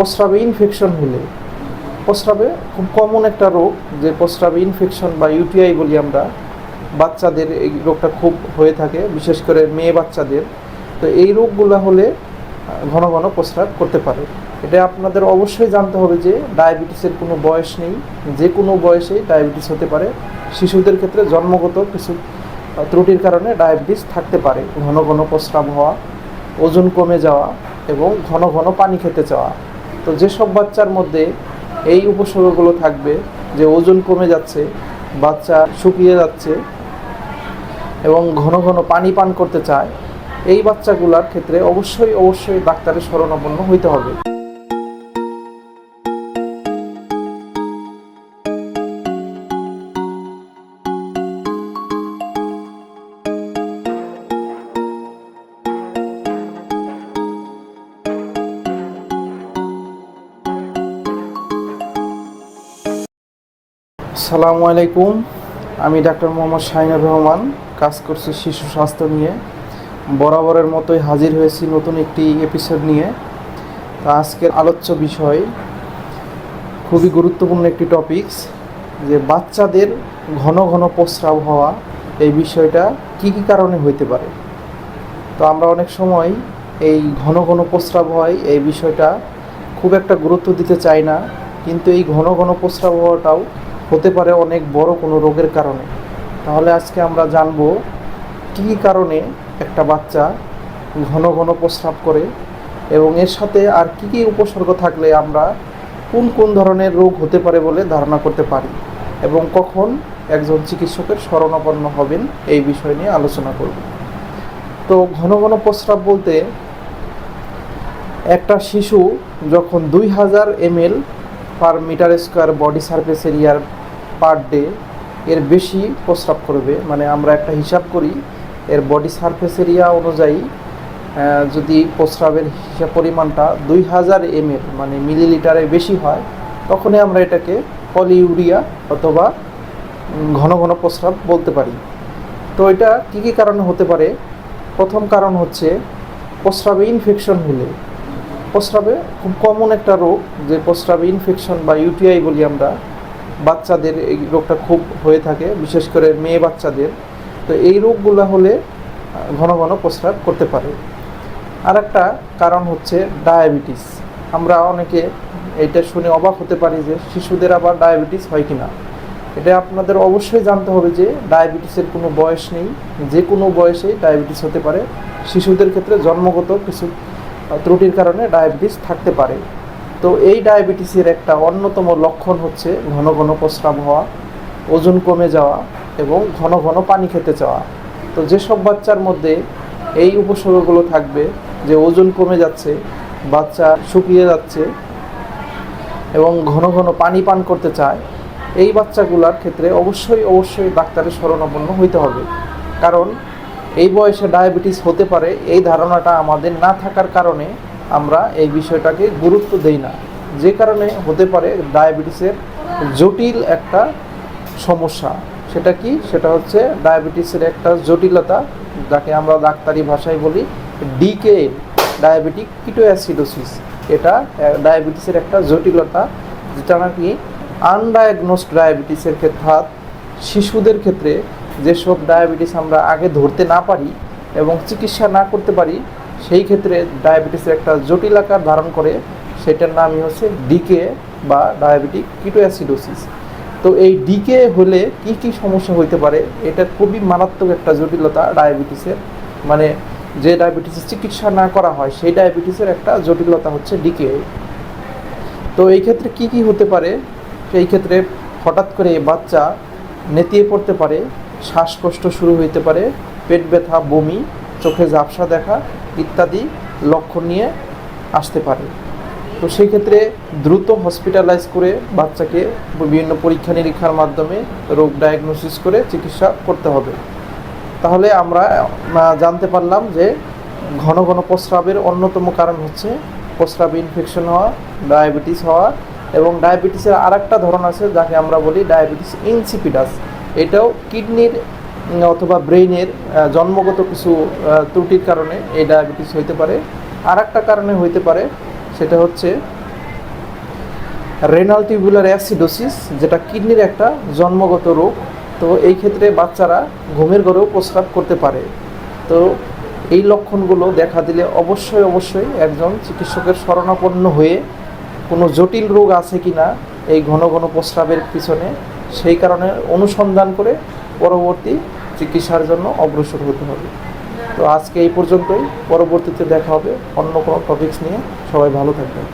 প্রস্রাবে infection হলে, প্রস্রাবে খুব common একটা রোগ যে প্রস্রাবে ইনফেকশন বা ইউটিআই বলি আমরা, বাচ্চাদের এই রোগটা খুব হয়ে থাকে, বিশেষ করে মেয়ে বাচ্চাদের। তো এই রোগগুলো হলে, ঘন ঘন প্রস্রাব করতে পারে। এটা আপনাদের অবশ্যই জানতে হবে যে ডায়াবেটিসের কোনো বয়স নেই, যে কোনো বয়সেই ডায়াবেটিস হতে পারে। শিশুদের ক্ষেত্রে জন্মগত কিছু ত্রুটির কারণে ডায়াবেটিস থাকতে পারে। ঘন ঘন প্রস্রাব হওয়া, ওজন কমে যাওয়া এবং ঘন ঘন পানি খেতে চাওয়া। তো যেসব বাচ্চার মধ্যে এই উপসর্গগুলো থাকবে, যে ওজন কমে যাচ্ছে, বাচ্চা শুকিয়ে যাচ্ছে এবং ঘন ঘন পানি পান করতে চায়, এই বাচ্চাগুলোর ক্ষেত্রে অবশ্যই অবশ্যই ডাক্তারের শরণাপন্ন হইতে হবে। আসসালামু আলাইকুম। আমি ডাক্তার মোহাম্মদ শাহিনুর রহমান, কাজ করছি শিশু স্বাস্থ্য নিয়ে। বরাবরের মতোই হাজির হয়েছি নতুন একটি এপিসোড নিয়ে। তো আজকের আলোচ্য বিষয় খুবই গুরুত্বপূর্ণ একটি টপিকস যে বাচ্চাদের ঘন ঘন প্রস্রাব হওয়া, এই বিষয়টা কি কি কারণে হইতে পারে। তো আমরা অনেক সময় এই ঘন ঘন প্রস্রাব হয়, এই বিষয়টা খুব একটা গুরুত্ব দিতে চাই না, কিন্তু এই ঘন ঘন প্রস্রাব হওয়াটাও হতে পারে অনেক বড় কোনো রোগের কারণে। তাহলে আজকে আমরা জানব কী কারণে একটা বাচ্চা ঘন ঘন প্রস্রাব করে এবং এর সাথে আর কি কি উপসর্গ থাকলে আমরা কোন কোন ধরনের রোগ হতে পারে বলে ধারণা করতে পারি এবং কখন একজন চিকিৎসকের শরণাপন্ন হবেন এই বিষয় নিয়ে আলোচনা করব। তো ঘন ঘন প্রস্রাব বলতে একটা শিশু যখন দুই হাজার ML per meter square body surface এরিয়ার পার ডে এর বেশি প্রস্রাব করবে। মানে আমরা একটা হিসাব করি, এর বডি সারফেস এরিয়া অনুযায়ী যদি প্রস্রাবের হিসাব পরিমাণটা দুই হাজার এমএল মানে মিলিলিটারের বেশি হয়, তখনই আমরা এটাকে পলিউরিয়া অথবা ঘন ঘন প্রস্রাব বলতে পারি। তো এটা কী কী কারণে হতে পারে? প্রথম কারণ হচ্ছে, প্রস্রাবে ইনফেকশন হলে, প্রস্রাবে খুব কমন একটা রোগ যে প্রস্রাবে ইনফেকশন বা ইউটিআই বলি আমরা বাচ্চাদের এই রোগটা খুব হয়ে থাকে, বিশেষ করে মেয়ে বাচ্চাদের। তো এই রোগগুলো হলে ঘন ঘন প্রস্রাব করতে পারে। আর একটা কারণ হচ্ছে ডায়াবেটিস। আমরা অনেকে এটা শুনে অবাক হতে পারি যে শিশুদের আবার ডায়াবেটিস হয় কি না এটা আপনাদের অবশ্যই জানতে হবে যে ডায়াবেটিসের কোনো বয়স নেই। যে কোনো বয়সেই ডায়াবেটিস হতে পারে। শিশুদের ক্ষেত্রে জন্মগত কিছু ত্রুটির কারণে ডায়াবেটিস থাকতে পারে। তো এই ডায়াবেটিসের একটা অন্যতম লক্ষণ হচ্ছে ঘন ঘন প্রস্রাব হওয়া, ওজন কমে যাওয়া এবং ঘন ঘন পানি খেতে চাওয়া। তো যেসব বাচ্চার মধ্যে এই উপসর্গগুলো থাকবে যে ওজন কমে যাচ্ছে, বাচ্চা শুকিয়ে যাচ্ছে এবং ঘন ঘন পানি পান করতে চায়, এই বাচ্চাগুলোর ক্ষেত্রে অবশ্যই অবশ্যই ডাক্তারের শরণাপন্ন হইতে হবে। কারণ এই বয়সে ডায়াবেটিস হতে পারে, এই ধারণাটা আমাদের না থাকার কারণে আমরা এই বিষয়টাকে গুরুত্ব দেই না। যে কারণে হতে পারে ডায়াবেটিসের জটিল একটা সমস্যা। সেটা কি? সেটা হচ্ছে ডায়াবেটিসের একটা জটিলতা, যাকে আমরা ডাক্তারি ভাষায় বলি ডিকে, ডায়াবেটিক কিটোঅ্যাসিডোসিস। এটা ডায়াবেটিসের একটা জটিলতা, যেটা নাকি আনডায়াগনোসড ডায়াবেটিসের ক্ষেত্রে, শিশুদের ক্ষেত্রে যেসব ডায়াবেটিস আমরা আগে ধরতে না পারি এবং চিকিৎসা না করতে পারি সেই ক্ষেত্রে ডায়াবেটিসের একটা জটিল আকার ধারণ করে, সেটার নামই হচ্ছে ডিকে বা ডায়াবেটিক কিটোঅ্যাসিডোসিস তো এই ডিকে হলে কি কি সমস্যা হইতে পারে, এটা খুবই মারাত্মক একটা জটিলতা ডায়াবেটিসের মানে যে ডায়াবেটিসের চিকিৎসা না করা হয়, সেই ডায়াবেটিসের একটা জটিলতা হচ্ছে ডিকে। তো এই ক্ষেত্রে কি কি হতে পারে, সেই ক্ষেত্রে হঠাৎ করে বাচ্চা নেতিয়ে পড়তে পারে, শ্বাসকষ্ট শুরু হইতে পারে, পেট ব্যথা, বমি চোখে ঝাপসা দেখা ইত্যাদি লক্ষণ নিয়ে আসতে পারে। তো সেই ক্ষেত্রে দ্রুত হসপিটালাইজ করে বাচ্চাকে বিভিন্ন পরীক্ষা নিরীক্ষার মাধ্যমে রোগ ডায়াগনোসিস করে চিকিৎসা করতে হবে। তাহলে আমরা জানতে পারলাম যে ঘন ঘন প্রস্রাবের অন্যতম কারণ হচ্ছে প্রস্রাবে ইনফেকশন হওয়া ডায়াবেটিস হওয়া এবং ডায়াবেটিসের আর একটা ধরন আছে যাকে আমরা বলি ডায়াবেটিস ইনসিপিডাস এটাও কিডনির অথবা ব্রেইনের জন্মগত কিছু ত্রুটির কারণে এই ডায়াবেটিস হইতে পারে। আর একটা কারণে হইতে পারে, সেটা হচ্ছে রেনাল টিউবুলার অ্যাসিডোসিস যেটা কিডনির একটা জন্মগত রোগ। তো এই ক্ষেত্রে বাচ্চারা ঘুমের ঘরেও প্রস্রাব করতে পারে। তো এই লক্ষণগুলো দেখা দিলে অবশ্যই অবশ্যই একজন চিকিৎসকের শরণাপন্ন হয়ে কোনো জটিল রোগ আছে কি না এই ঘন ঘন প্রস্রাবের পিছনে, সেই কারণে অনুসন্ধান করে পরবর্তী চিকিৎসার জন্য অগ্রসর হতে হবে। তো আজকে এই পর্যন্তই। পরবর্তীতে দেখা হবে অন্য কোনো টপিকস নিয়ে। সবাই ভালো থাকবেন।